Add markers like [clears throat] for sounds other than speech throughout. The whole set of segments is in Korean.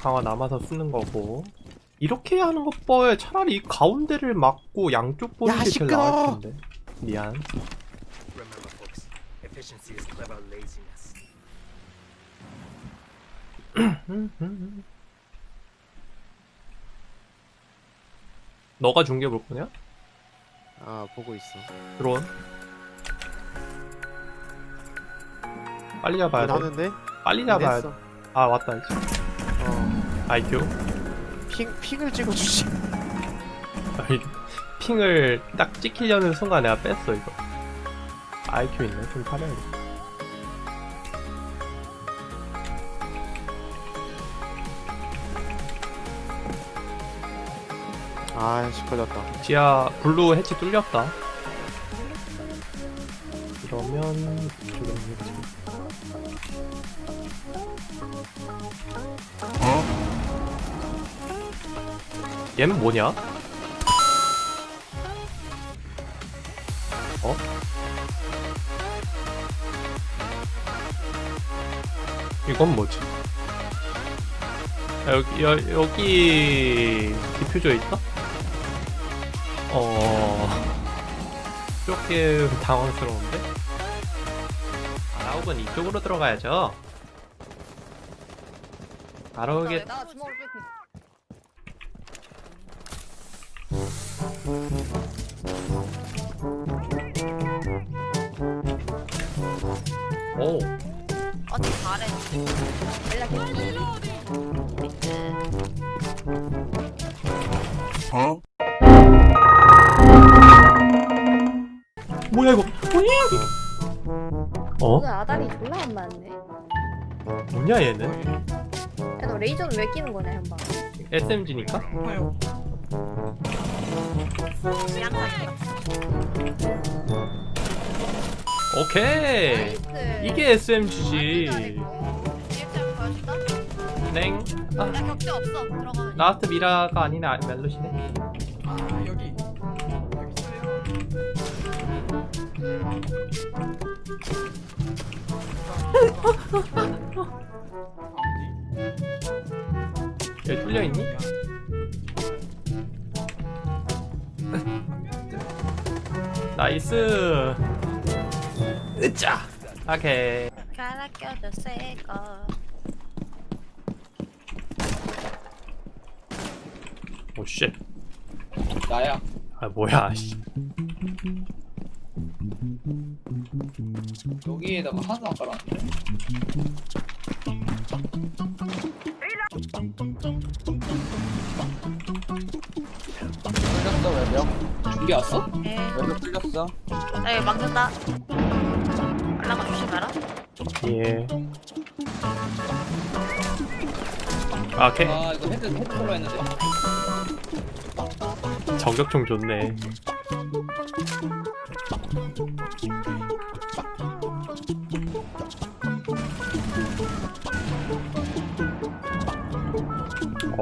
강화 남아서 쓰는 거고 이렇게 하는 것 봐야 차라리 이 가운데를 막고 양쪽 보는 야, 게 제일 나을. 텐데 미안. [clears throat] 너가 중계 볼 거냐? 아 보고 있어. 드론 빨리 잡아야 돼 하는데? 빨리 잡아야 냈어. 돼아 왔다 이제 어. IQ 핑 핑을 찍어주지. [laughs] 아이, 핑을 딱 찍히려는 순간 내가 뺐어 이거 IQ 있네 좀 타려야겠다 아씨 걸렸다. 지하 블루 해치 뚫렸다 그러면 이쪽에 해 치 얘는 뭐냐? 어? 이건 뭐지? 야, 여기, 여, 여기 디퓨저 있다? 어... 조금 당황스러운데? 아라욱은 이쪽으로 들어가야죠. 아라욱의 나 주먹을 뺏기. 오 어찌 잘해. 연락해. 어? 오늘 아다리 졸라 안 맞네. 뭐냐 얘는? 야, 너 레이저는 왜 끼는 거냐, 현방? SMG니까? 오케이 이게 SMG지 땡 아, 나 격제 없어. 들어가. 라스트 미라가 아니네 아, 멜로시네 아 여기 여기 있어요. 여기 뚫려있니? 나이스 으짜 오케이 갈아 껴줘, 새거. 오쉣 나야. 아 뭐야 씨. 여기에다가 한상 깔았는데. 뚫렸어 외벽. 준비 왔어? 에, 외벽 뚫렸어. 나 이거 막는다. 빨라가 조심해라. 예 아, 오케이 아 이거 헤드 헤드 컬러 했는데. 저격총 좋네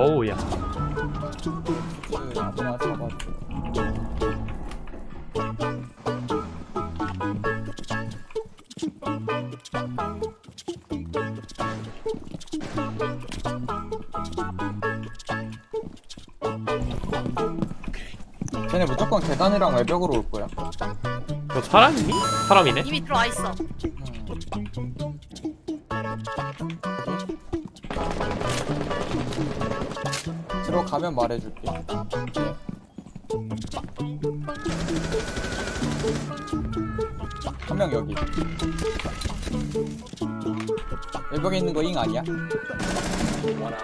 어우야 그 아무나 잡아. 쟤네 무조건 계단이랑 외벽으로 올 거야. 너 사람이니? 사람이네? 이미 들어와 있어. 들어가면 말해줄게. 한 명 여기. 외벽에 있는 거 잉 아니야?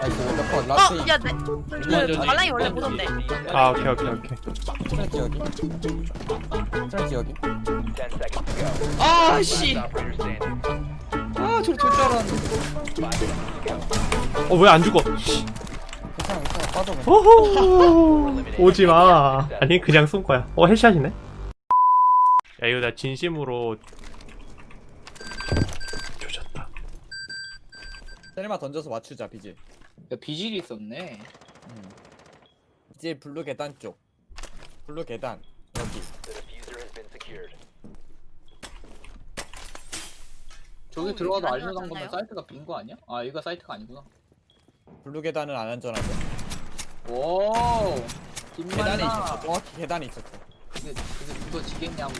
아이고 몇번 라스트 어, 잉. 야, 내, 그, 말랑이 원래 보던데. 아 오케이 오케이 오케이 스트레치 여기. 스트레치 여기. 아, 씨. 아, 저리 돌줄 알았는데. 어 왜 안 죽어 괜찮아 괜찮아 빠져 그냥. 호호 오지 마 아니 그냥 쏜 거야 어 헬샷이네 야 이거 나 진심으로 조졌다 셀마 던져서 맞추자 비질. 야, 비질이 있었네. 이제 블루 계단 쪽. 블루 계단 여기. 저기 들어가도 계단이라고 알려던 거면. 사이트가 빈 거 아니야? 아, 이거 사이트가 아니구나. 블루 계단은 안 안전하죠. 오. 계단에 김만나. 있었어. 정확히 계단에 있었어. 근데 근데 붙어지겠냐고.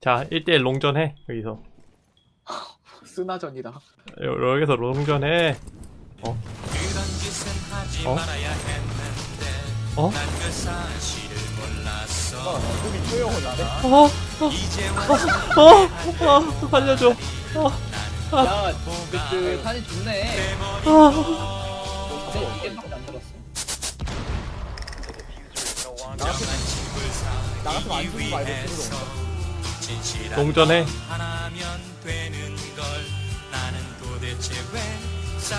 자 1대1 롱전해 여기서 [laughs] 쓰나전이다. 여- 여기서 롱전해 어? 어? 어? 어, 꿈이 조용한데. 어? 어? 어? 어? 살려줘 어? 야, 그, 그 사진 좋네. 어? 근데 이게밖에 안 들었어. 나갔으면 안 죽는 거 알고 들어온 롱전해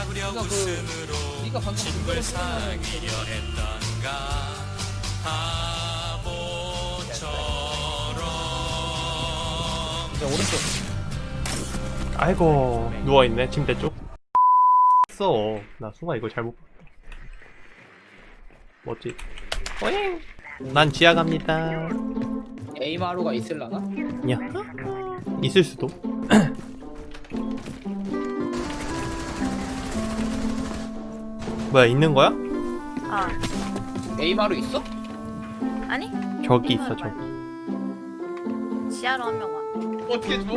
그러니까 그 네가 방금 그걸 쓰는 이 제 오른쪽. 아이고. 누워있네 침대 쪽. 써나 순간 이거 잘못 봤다. 뭐지. 어잉? 난 지하 갑니다. 에이마루가 있을라나? 야. 있을 수도. [clears throat] 뭐야 있는 거야? 아. 에이마루 있어? 아니? 저기 있어 저기. 지하로 한 명 와. 어떻게 줘?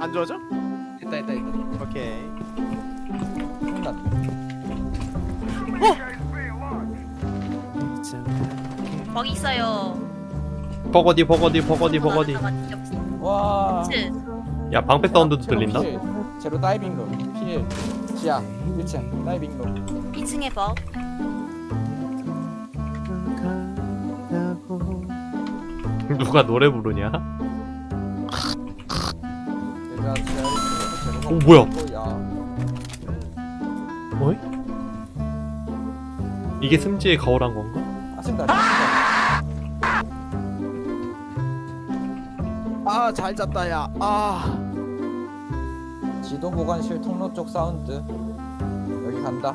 안 좋아져? 됐다 됐다 됐다. 오케이. 혼났네. 거기 있어요. 버거디 버거디 버거디 버거디 아, 뒤졌어. 와. 그치? 야 방패 사운드도 제로 들린다? 필, 제로 다이빙 룸. 필. 지하 1층 다이빙 룸. 2층에 버. 누가 노래 부르냐? 1층에서 제로가 어, 뭐야? 어이? 이게 승지의 가오란 건가? 아신다. 아, 잘 잤다, 야. 아. 지도 보관실 통로 쪽 사운드. 여기 간다.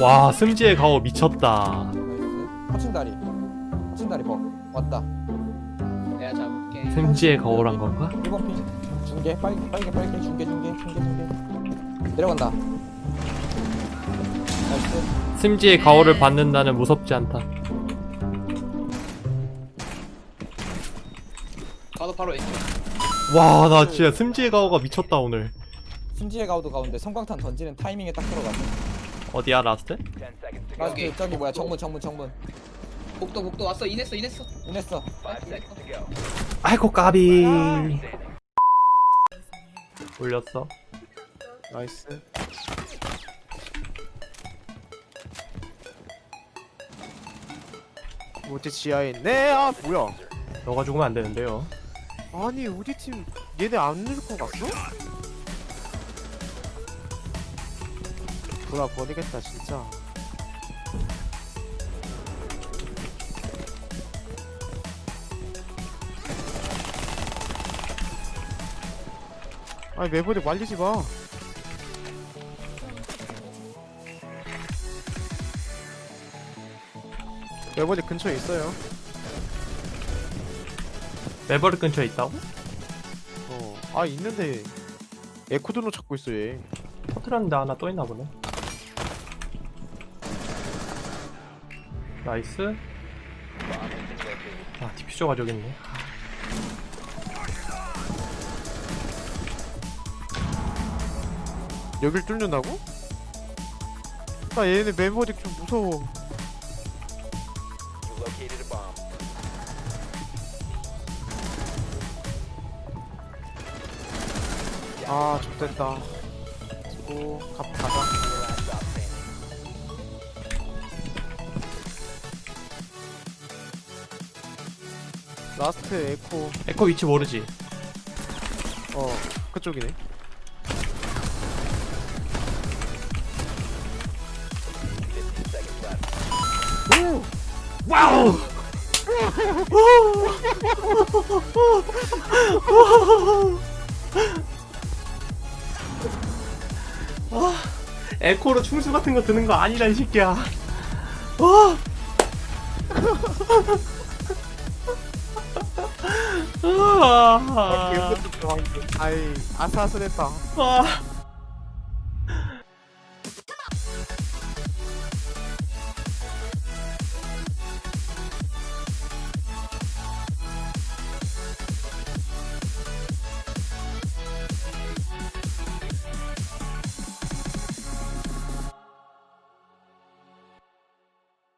와 승지의 가오 미쳤다 나이스. 하층다리. 하층다리 버. 왔다. 내가 잡을게. 승지의 가오란 건가? 1번 핀. 중계. 빨리 빨리 빨리 중계 중계 중계 중계. 내려간다. 나이스. 승지의 가오를 받는다는 무섭지 않다 가도 바로 왼쪽. 와 나 진짜 승지의 가오가 미쳤다 오늘 순지의 가우도 가운데 성광탄 던지는 타이밍에 딱 들어갔네. 어디야 라스트? 라스트 여기. 저기 뭐야 정문 정문 정문. 복도 복도 왔어. 인했어 인했어. 인했어. 아이고 까비 올렸어 나이스. 모태 지하에 있네. 아, 뭐야? 너가 죽으면 안 되는데요 아니, 우리 팀 얘네 안 넣고 갔어? 돌아 버리겠다, 진짜. 아니, 매번에 말리지 마. 매번에 근처에 있어요. 매버릭 근처에 있다고? 어. 아, 있는데. 에코드로 찾고 있어, 얘. 터트렸는데 하나 또 있나 보네 나이스 아 디퓨저가 저기 있네 여길 뚫는다고? 나 얘네 메모릭 좀 무서워. 아, 좋됐다. 오, 갑 가자. 라스트 에코. 에코 위치 모르지? 어, 그쪽이네. 와우! 아, 에코로 충수 같은 거 드는 거 아니라 이 새끼야. 와! 아, 아이, 아슬아슬했다. 아,